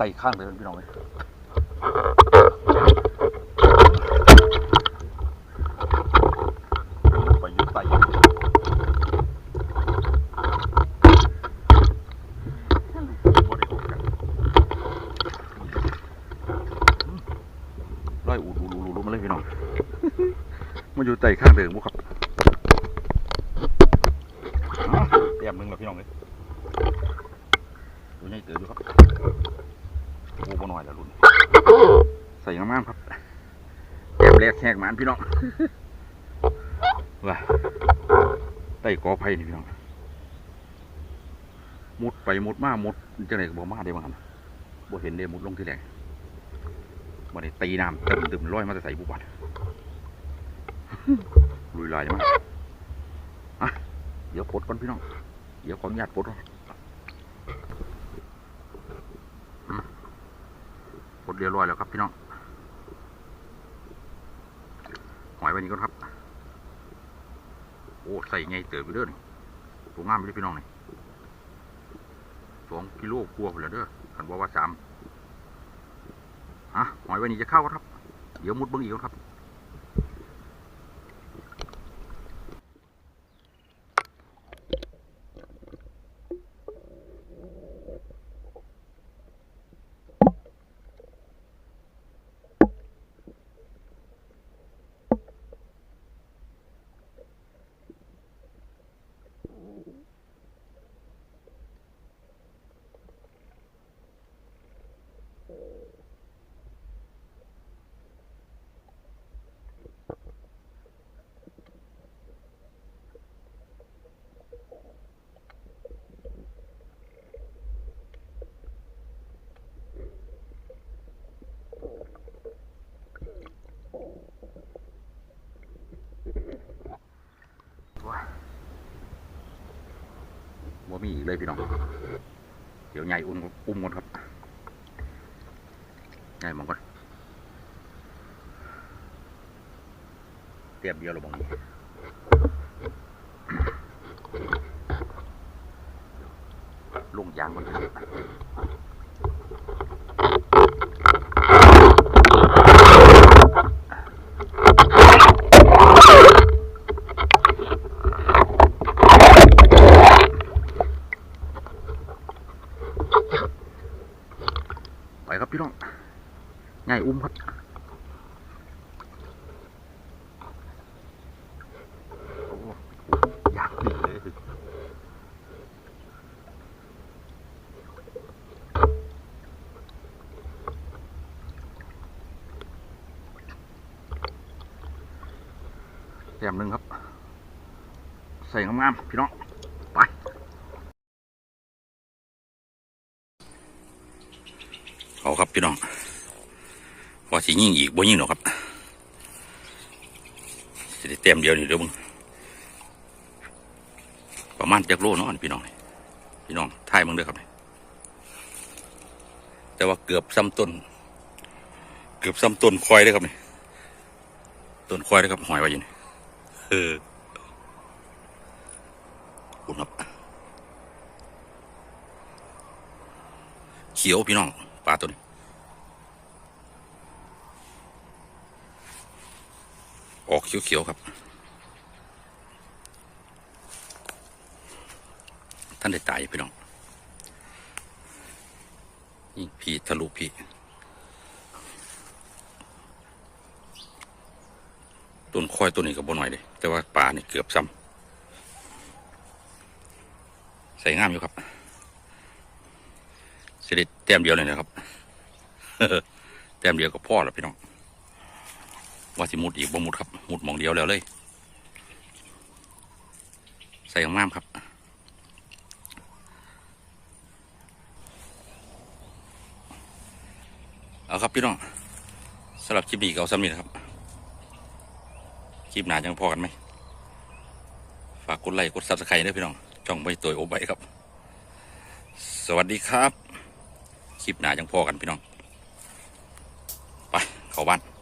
ต่ข้างเลยพี่น้องเลยไปอยุดไต่ออกกันอืมร้อยอูดูดูดูมาเลยพี่น้องมาอยู่ไต่ข้างเดิมบุครับอ๋อเตรียมหนึ่งแล้วพี่น้องเลยตัวใหญ่เติบอยู่ครับ โอ้บ่น้อยแล้วรุ่น ใส่งามๆครับแอบแรกแขกหมานพี่น้องว้าไต่กอไผ่นี่พี่น้องมุดไปมุดมามุดจังไหนก็บ่มาได้บ้างครับบ่เห็นเด้มุดลงที่แหลงบ่ได้ตีน้ำเต็มตึมร้อยมาแต่ใส่บุบัดลุยลายมากอะเดี๋ยวปลดก่อนพี่น้อง เดี๋ยวขออนุญาตปลดก่อนอืมปลด เรียบร้อยแล้วครับพี่น้องหอยไว้นี่ก่อนครับ โอ้ใส่ไงเติบไปเด้อนี่ตัวงามไปเลยพี่น้องนี่สองกิโลกลัวไปแล้วเด้อขันบอกว่าสามอะหอยไว้นี่จะเข้าครับ เดี๋ยวมุดเบิ้งอีกก่อนครับ่มีอีกเลยพี่น้อง เดี๋ยวใหญ่อุ้มอุ้มก่อนครับใหญ่มองก่อนเตรียมเดียวเราบองนี้ลงยางมันครับไปครับพี่น้องใหญ่ อุ้มโอ้ยากนี่เลยแต้มหนึ่งครับ ใส่งามๆพี่น้อง ไป เอาครับพี่น้อง ว่าสิยิ่งอีกบ่ยิ่งหรอกครับสิได้เต็มเดียวนี่เดี๋ยวมึงประมาณจักโลเนาะนี่พี่น้องพี่น้องทายมึงด้อครับนี่แต่ว่าเกือบซ้ำต้น เกือบซ้ำต้นควายเด้ครับนี่ต้นควายเด้ครับหอยไว้ยู่นี่เอออุ่นครับเขียวพี่น้องปลาตัวนี้ ออกเขียวๆครับ ท่านได้ตายพี่น้องนี่พี่ทะลุพี่ ต้นคอยตัวนี้ก็บ่หน่อยเลยแต่ว่าปลานี่เกือบซ้ำใส่งามอยู่ครับสด็จแต้มเดียวเลยนะครับแต้มเดียวก็พ่อแล้วพี่น้อง ว่าสิมุดอีกบ่มุดครับมุดหมองเดียวแล้วเลย ใส่ของามครับเอาครับพี่น้องสำหรับคลิปนี้ก็เอาซ้ำนี้นะครับ คลิปหนาจังพอกันไหมฝากกดไลค์กดซับสไครต์ด้วยพี่น้องช่องใบตัวโอใบครับ สวัสดีครับ คลิปหนาจังพอกันพี่น้อง ไป เข้าบ้าน